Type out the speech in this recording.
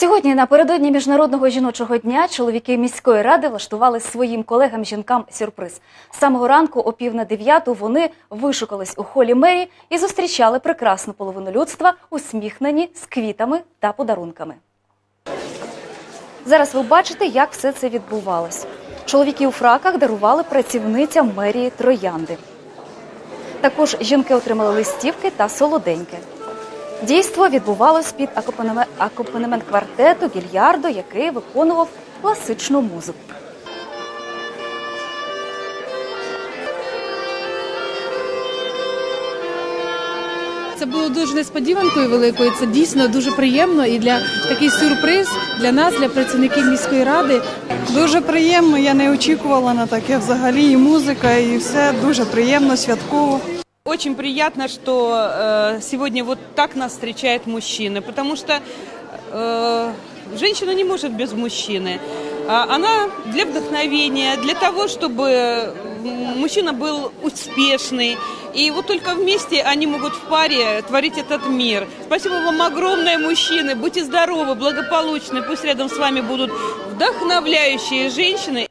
Сьогодні напередодні міжнародного жіночого дня чоловіки міської ради влаштували своїм колегам жінкам сюрприз. З самого ранку о пів на дев'яту вони вишукались у холі мерії і зустрічали прекрасну половину людства, усміхнені з квітами та подарунками. Зараз ви бачите, як все це відбувалось. Чоловіки у фраках дарували працівницям мерії троянди. Також жінки отримали листівки та солоденьке. Дійство відбувалось під акомпанеме- акомпанемент квартету Гільярдо, який виконував класичну музику. Це було дуже несподіванкою великою. Це дійсно дуже приємно і для такий сюрприз для нас, для працівників міської ради. Дуже приємно, я не очікувала на таке взагалі. І музика, і все дуже приємно, святково. Очень приятно, что э, сегодня вот так нас встречают мужчины, потому что э, женщина не может без мужчины. А Она для вдохновения, для того, чтобы мужчина был успешный. И вот только вместе они могут в паре творить этот мир. Спасибо вам огромное, мужчины. Будьте здоровы, благополучны. Пусть рядом с вами будут вдохновляющие женщины.